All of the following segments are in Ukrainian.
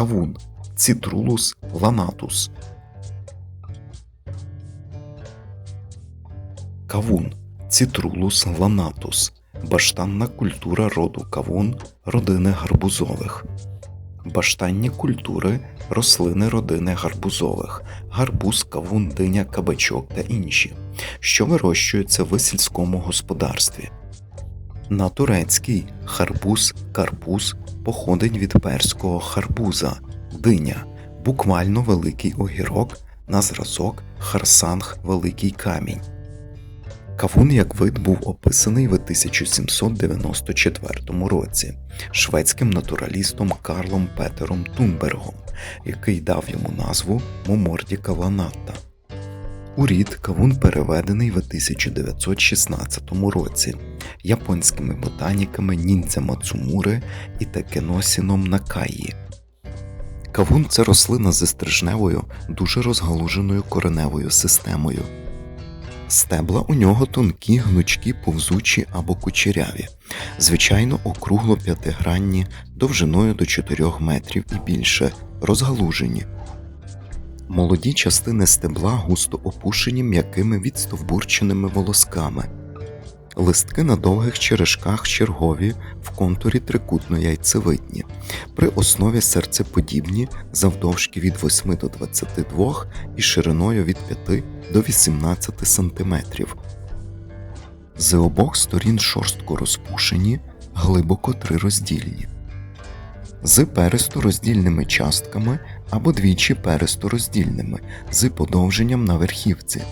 Кавун Цитрулус ланатус. Кавун Цитрулус ланатус. Баштанна культура роду кавун родини гарбузових. Баштанні культури рослини родини гарбузових, гарбуз, кавун, диня, кабачок та інші, що вирощуються в сільському господарстві. На турецький харбуз, карпуз походить від перського харбуза, диня, буквально великий огірок, на зразок харсанг великий камінь. Кавун як вид був описаний в 1794 році шведським натуралістом Карлом Петером Тунбергом, який дав йому назву Момордіка ланатта. У рід кавун переведений в 1916 році японськими ботаніками Ніндзя Мацумури і Такеносіном Накаї. Кавун це рослина зі стрижневою, дуже розгалуженою кореневою системою. Стебла у нього тонкі, гнучкі, повзучі або кучеряві, звичайно округло п'ятигранні, довжиною до 4 метрів і більше, розгалужені. Молоді частини стебла густо опушені м'якими відстовбурченими волосками. Листки на довгих черешках чергові в контурі трикутно-яйцевидні, при основі серцеподібні завдовжки від 8 до 22 і шириною від 5 до 18 см. З обох сторін шорстко розпушені, глибоко трироздільні. З перестороздільними частками або двічі перестороздільними з подовженням на верхівці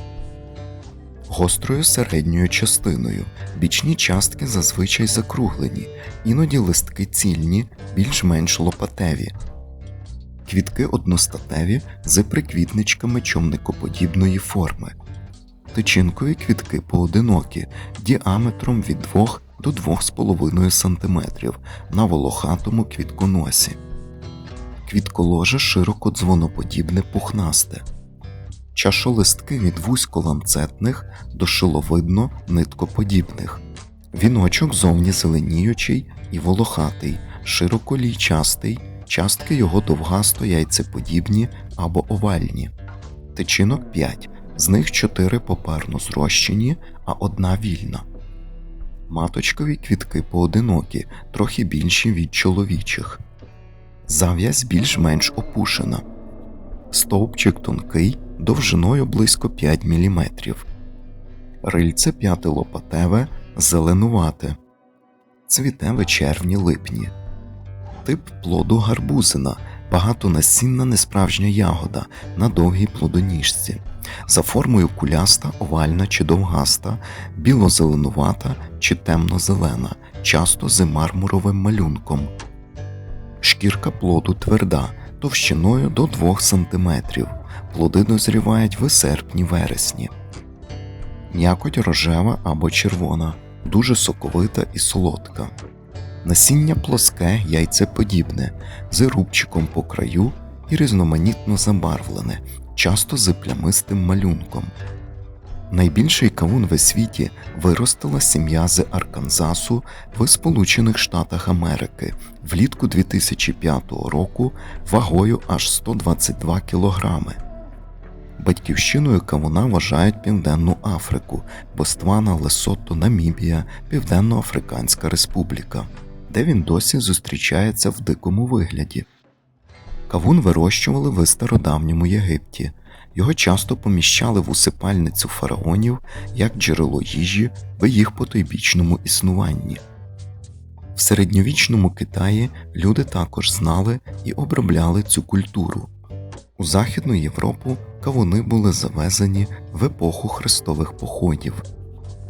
гострою середньою частиною, бічні частки зазвичай закруглені, іноді листки цільні, більш-менш лопатеві. Квітки одностатеві з приквітничками чомникоподібної форми. Тичинкові квітки поодинокі, діаметром від 2 до 2,5 см на волохатому квітконосі. Квітколоже широко дзвоноподібне пухнасте чашолистки від вузьколанцетних до шиловидно ниткоподібних, віночок зовні зеленіючий і волохатий, широколійчастий, частки його довгасто яйцеподібні або овальні, тичинок 5, з них 4 поперно зрощені, а одна вільна. Маточкові квітки поодинокі, трохи більші від чоловічих. Зав'язь більш-менш опушена. Стовпчик тонкий, довжиною близько 5 мм. Рильце п'ятилопатеве, зеленувате, цвіте в червні липні. Тип плоду гарбузина, багатонасінна несправжня ягода на довгій плодоніжці, за формою куляста, овальна чи довгаста, біло-зеленувата чи темно-зелена, часто з мармуровим малюнком. Шкірка плоду тверда, товщиною до 2 см. Плоди дозрівають в серпні-вересні. М'якоть рожева або червона, дуже соковита і солодка. Насіння плоске, яйцеподібне, з рубчиком по краю і різноманітно забарвлене, часто з плямистим малюнком. Найбільший кавун в світі виростила сім'я з Арканзасу в Сполучених Штатах Америки влітку 2005 року вагою аж 122 кілограми. Батьківщиною кавуна вважають Південну Африку, Боствана, Лесото, Намібія, Південно-Африканська Республіка, де він досі зустрічається в дикому вигляді. Кавун вирощували в стародавньому Єгипті. Його часто поміщали в усипальницю фараонів як джерело їжі в їх потойбічному існуванні. В середньовічному Китаї люди також знали і обробляли цю культуру. У Західну Європу кавуни були завезені в епоху хрестових походів.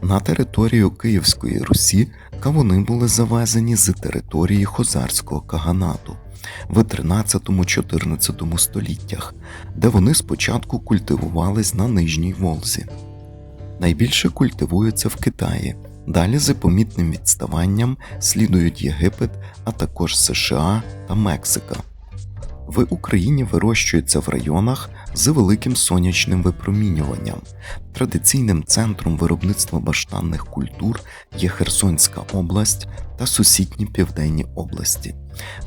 На територію Київської Русі кавуни були завезені з території Хозарського каганату в 13-14 століттях, де вони спочатку культивувались на Нижній Волзі. Найбільше культивуються в Китаї, далі з помітним відставанням слідують Єгипет, а також США та Мексика. В Україні вирощується в районах з великим сонячним випромінюванням. Традиційним центром виробництва баштанних культур є Херсонська область та сусідні південні області.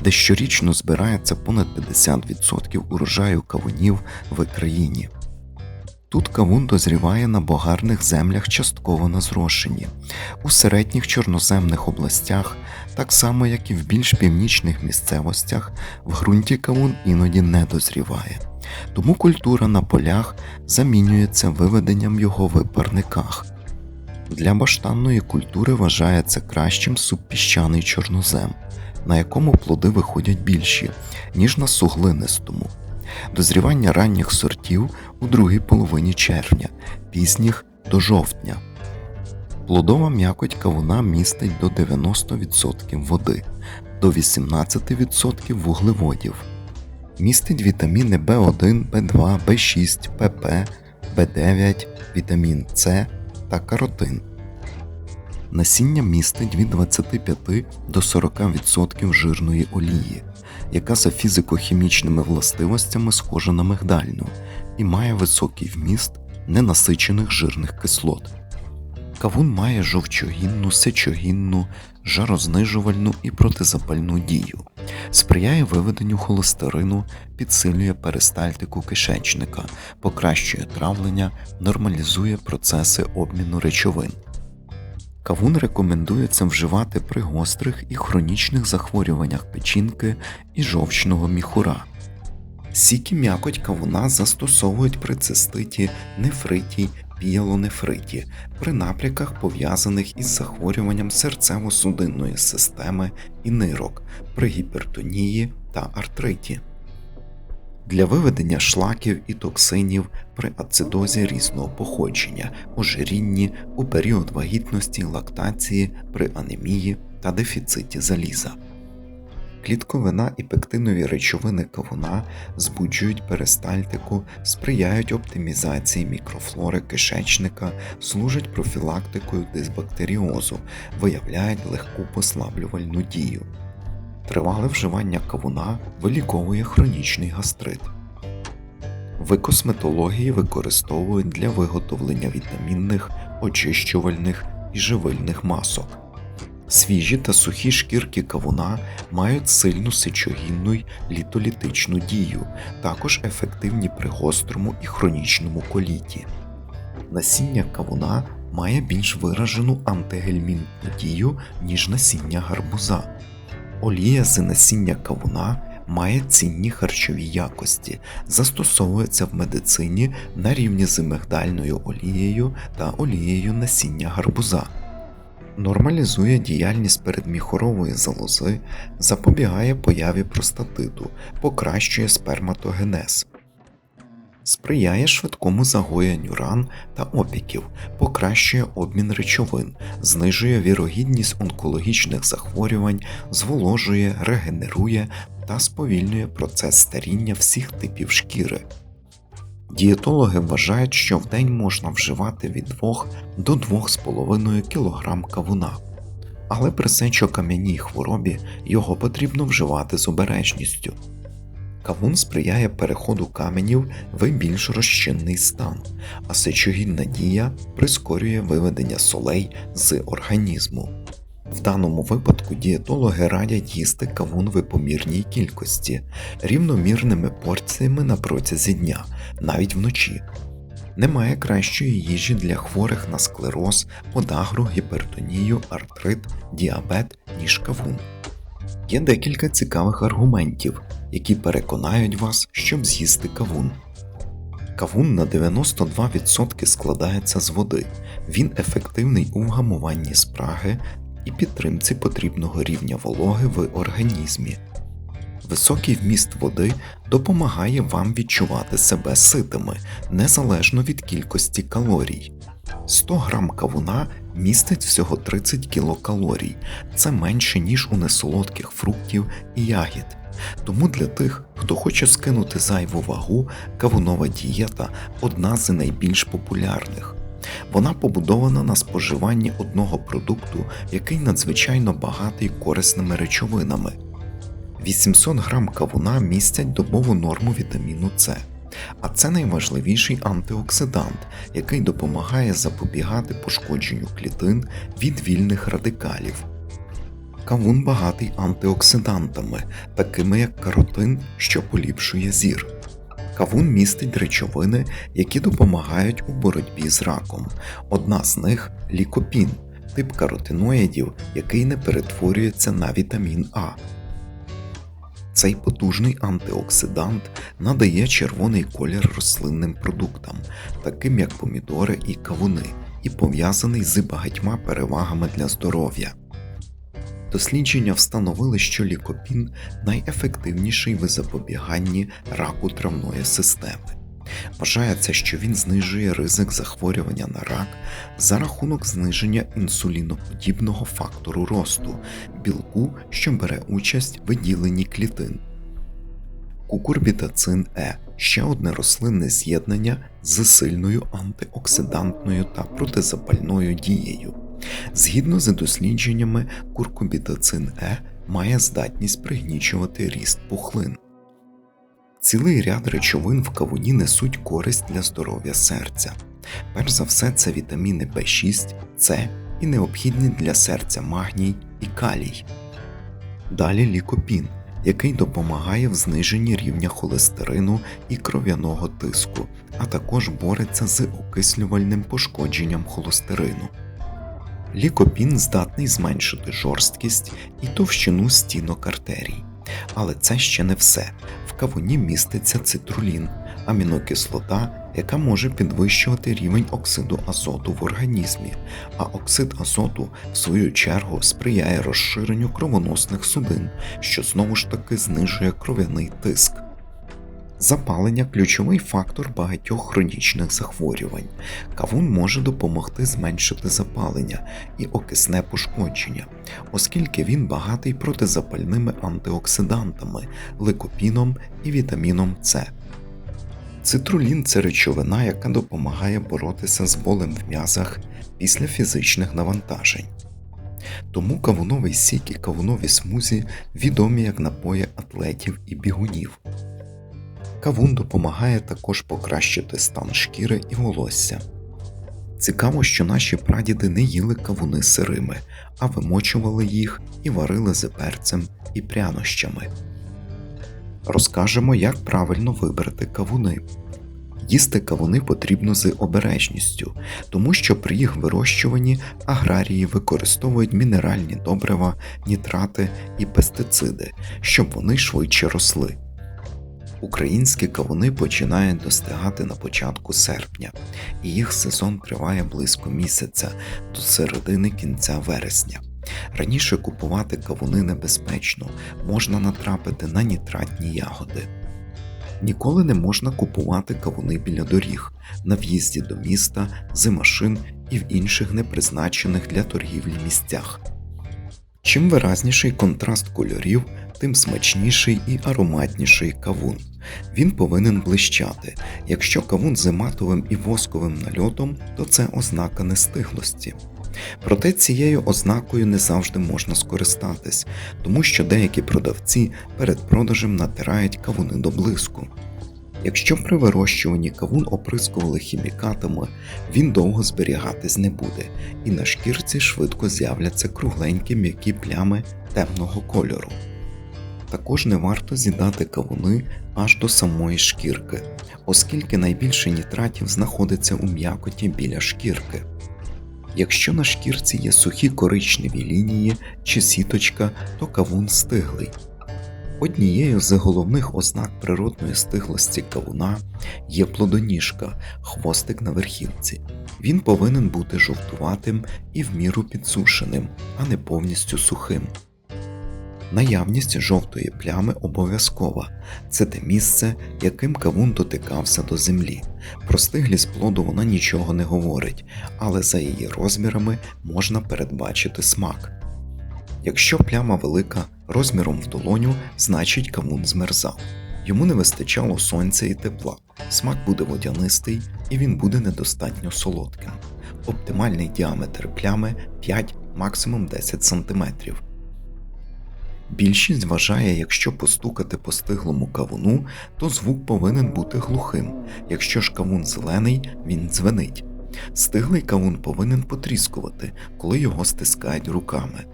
Де щорічно збирається понад 50% урожаю кавунів в країні. Тут кавун дозріває на богарних землях частково на зрошенні, у середніх чорноземних областях, так само як і в більш північних місцевостях, в ґрунті кавун іноді не дозріває. Тому культура на полях замінюється виведенням його в парниках. Для баштанної культури вважається кращим субпіщаний чорнозем, на якому плоди виходять більші, ніж на суглинистому. Дозрівання ранніх сортів у другій половині червня, пізніх до жовтня. Плодова м'якоть кавуна містить до 90% води, до 18% вуглеводів. Містить вітаміни В1, В2, В6, ПП, В9, вітамін С та каротин. Насіння містить від 25 до 40% жирної олії, яка за фізико-хімічними властивостями схожа на мигдальну і має високий вміст ненасичених жирних кислот. Кавун має жовчогінну, сечогінну, жарознижувальну і протизапальну дію, сприяє виведенню холестерину, підсилює перистальтику кишечника, покращує травлення, нормалізує процеси обміну речовин. Кавун рекомендується вживати при гострих і хронічних захворюваннях печінки і жовчного міхура. Сік і м'якоть кавуна застосовують при циститі, нефриті, пієлонефриті, при напряках, пов'язаних із захворюванням серцево-судинної системи і нирок, при гіпертонії та артриті. Для виведення шлаків і токсинів при ацидозі різного походження, ожирінні, у період вагітності, лактації, при анемії та дефіциті заліза. Клітковина і пектинові речовини кавуна збуджують перистальтику, сприяють оптимізації мікрофлори кишечника, служать профілактикою дисбактеріозу, виявляють легку послаблювальну дію. Тривале вживання кавуна виліковує хронічний гастрит. В косметології використовують для виготовлення вітамінних, очищувальних і живильних масок. Свіжі та сухі шкірки кавуна мають сильну сечогінну й літолітичну дію, також ефективні при гострому і хронічному коліті. Насіння кавуна має більш виражену антигельмінтну дію, ніж насіння гарбуза. Олія з насіння кавуна має цінні харчові якості, застосовується в медицині на рівні з мигдальною олією та олією насіння гарбуза. Нормалізує діяльність передміхорової залози, запобігає появі простатиту, покращує сперматогенез, сприяє швидкому загоєнню ран та опіків, покращує обмін речовин, знижує вірогідність онкологічних захворювань, зволожує, регенерує та сповільнює процес старіння всіх типів шкіри. Дієтологи вважають, що в день можна вживати від 2 до 2,5 кг кавуна, але при сечокам'яній хворобі його потрібно вживати з обережністю. Кавун сприяє переходу каменів в більш розчинний стан, а сечогінна дія прискорює виведення солей з організму. В даному випадку дієтологи радять їсти кавун в помірній кількості, рівномірними порціями на протязі дня, навіть вночі. Немає кращої їжі для хворих на склероз, подагру, гіпертонію, артрит, діабет, ніж кавун. Є декілька цікавих аргументів, які переконають вас, щоб з'їсти кавун. Кавун на 92% складається з води, він ефективний у вгамуванні спраги і підтримці потрібного рівня вологи в організмі. Високий вміст води допомагає вам відчувати себе ситими незалежно від кількості калорій. 100 грам кавуна містить всього 30 кілокалорій, це менше, ніж у несолодких фруктів і ягід. Тому для тих, хто хоче скинути зайву вагу, кавунова дієта одна з найбільш популярних. Вона побудована на споживанні одного продукту, який надзвичайно багатий корисними речовинами. 800 грам кавуна містять добову норму вітаміну С, а це найважливіший антиоксидант, який допомагає запобігати пошкодженню клітин від вільних радикалів. Кавун багатий антиоксидантами, такими як каротин, що поліпшує зір. Кавун містить речовини, які допомагають у боротьбі з раком. Одна з них лікопін, тип каротиноїдів, який не перетворюється на вітамін А. Цей потужний антиоксидант надає червоний колір рослинним продуктам, таким як помідори і кавуни, і пов'язаний з багатьма перевагами для здоров'я. Дослідження встановили, що лікопін найефективніший в запобіганні раку травної системи. Вважається, що він знижує ризик захворювання на рак за рахунок зниження інсуліноподібного фактору росту, білку, що бере участь в виділенні клітин. Кукурбітацин Е ще одне рослинне з'єднання з сильною антиоксидантною та протизапальною дією. Згідно з дослідженнями, куркубітацин Е має здатність пригнічувати ріст пухлин. Цілий ряд речовин в кавуні несуть користь для здоров'я серця. Перш за все, це вітаміни В6, С і необхідні для серця магній і калій. Далі лікопін, який допомагає в зниженні рівня холестерину і кров'яного тиску, а також бореться з окислювальним пошкодженням холестерину. Лікопін здатний зменшити жорсткість і товщину стінок артерій. Але це ще не все. В кавуні міститься цитрулін, амінокислота, яка може підвищувати рівень оксиду азоту в організмі, а оксид азоту, в свою чергу, сприяє розширенню кровоносних судин, що знову ж таки знижує кров'яний тиск. Запалення ключовий фактор багатьох хронічних захворювань. Кавун може допомогти зменшити запалення і окисне пошкодження, оскільки він багатий протизапальними антиоксидантами, ликопіном і вітаміном С. Цитрулін це речовина, яка допомагає боротися з болем в м'язах після фізичних навантажень. Тому кавуновий сік і кавунові смузі відомі як напої атлетів і бігунів. Кавун допомагає також покращити стан шкіри і волосся. Цікаво, що наші прадіди не їли кавуни сирими, а вимочували їх і варили з перцем і прянощами. Розкажемо, як правильно вибрати кавуни. Їсти кавуни потрібно з обережністю, тому що при їх вирощуванні аграрії використовують мінеральні добрива, нітрати і пестициди, щоб вони швидше росли. Українські кавуни починають достигати на початку серпня, і їх сезон триває близько місяця до середини кінця вересня. Раніше купувати кавуни небезпечно, можна натрапити на нітратні ягоди. Ніколи не можна купувати кавуни біля доріг, на в'їзді до міста, з машин і в інших непризначених для торгівлі місцях. Чим виразніший контраст кольорів, тим смачніший і ароматніший кавун. Він повинен блищати. Якщо кавун з матовим і восковим нальотом, то це ознака нестиглості. Проте цією ознакою не завжди можна скористатись, тому що деякі продавці перед продажем натирають кавуни до блиску. Якщо при вирощуванні кавун оприскували хімікатами, він довго зберігатись не буде, і на шкірці швидко з'являться кругленькі м'які плями темного кольору. Також не варто з'їдати кавуни аж до самої шкірки, оскільки найбільше нітратів знаходиться у м'якоті біля шкірки. Якщо на шкірці є сухі коричневі лінії чи сіточка, то кавун стиглий. Однією з головних ознак природної стиглості кавуна є плодоніжка, хвостик на верхівці. Він повинен бути жовтуватим і в міру підсушеним, а не повністю сухим. Наявність жовтої плями обов'язкова це те місце, яким кавун дотикався до землі. Про стиглість плоду вона нічого не говорить, але за її розмірами можна передбачити смак. Якщо пляма велика розміром в долоню, значить кавун змерзав. Йому не вистачало сонця і тепла, смак буде водянистий і він буде недостатньо солодким. Оптимальний діаметр плями 5 максимум 10 см. Більшість вважає, якщо постукати по стиглому кавуну, то звук повинен бути глухим. Якщо ж кавун зелений, він дзвенить. Стиглий кавун повинен потріскувати, коли його стискають руками.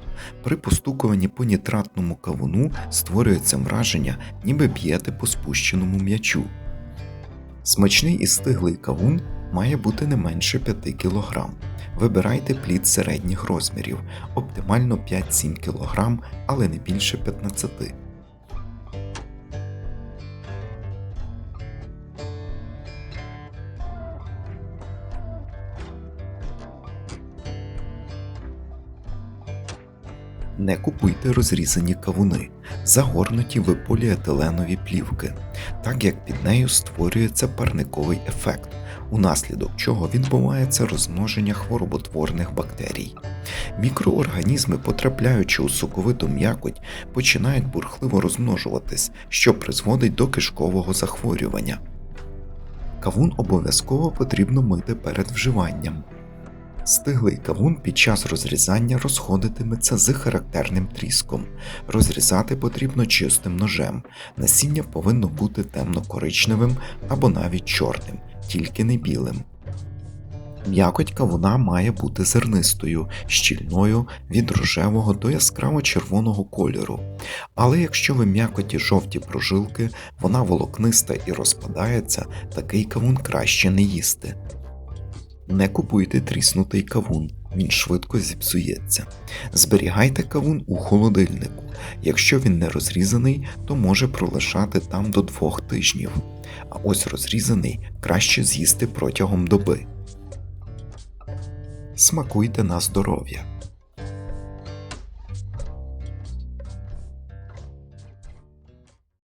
При постукуванні по нітратному кавуну створюється враження, ніби б'єте по спущеному м'ячу. Смачний і стиглий кавун має бути не менше 5 кг. Вибирайте плід середніх розмірів, оптимально 5-7 кг, але не більше 15 Не купуйте розрізані кавуни, загорнуті в поліетиленові плівки, так як під нею створюється парниковий ефект, унаслідок чого відбувається розмноження хвороботворних бактерій. Мікроорганізми, потрапляючи у соковиту м'якоть, починають бурхливо розмножуватись, що призводить до кишкового захворювання. Кавун обов'язково потрібно мити перед вживанням. Стиглий кавун під час розрізання розходитиметься з характерним тріском. Розрізати потрібно чистим ножем. Насіння повинно бути темно-коричневим або навіть чорним, тільки не білим. М'якоть кавуна має бути зернистою, щільною від рожевого до яскраво червоного кольору. Але якщо в м'якоті жовті прожилки, вона волокниста і розпадається, такий кавун краще не їсти. Не купуйте тріснутий кавун, він швидко зіпсується. Зберігайте кавун у холодильнику. Якщо він не розрізаний, то може пролежати там до двох тижнів. А ось розрізаний краще з'їсти протягом доби. Смакуйте на здоров'я.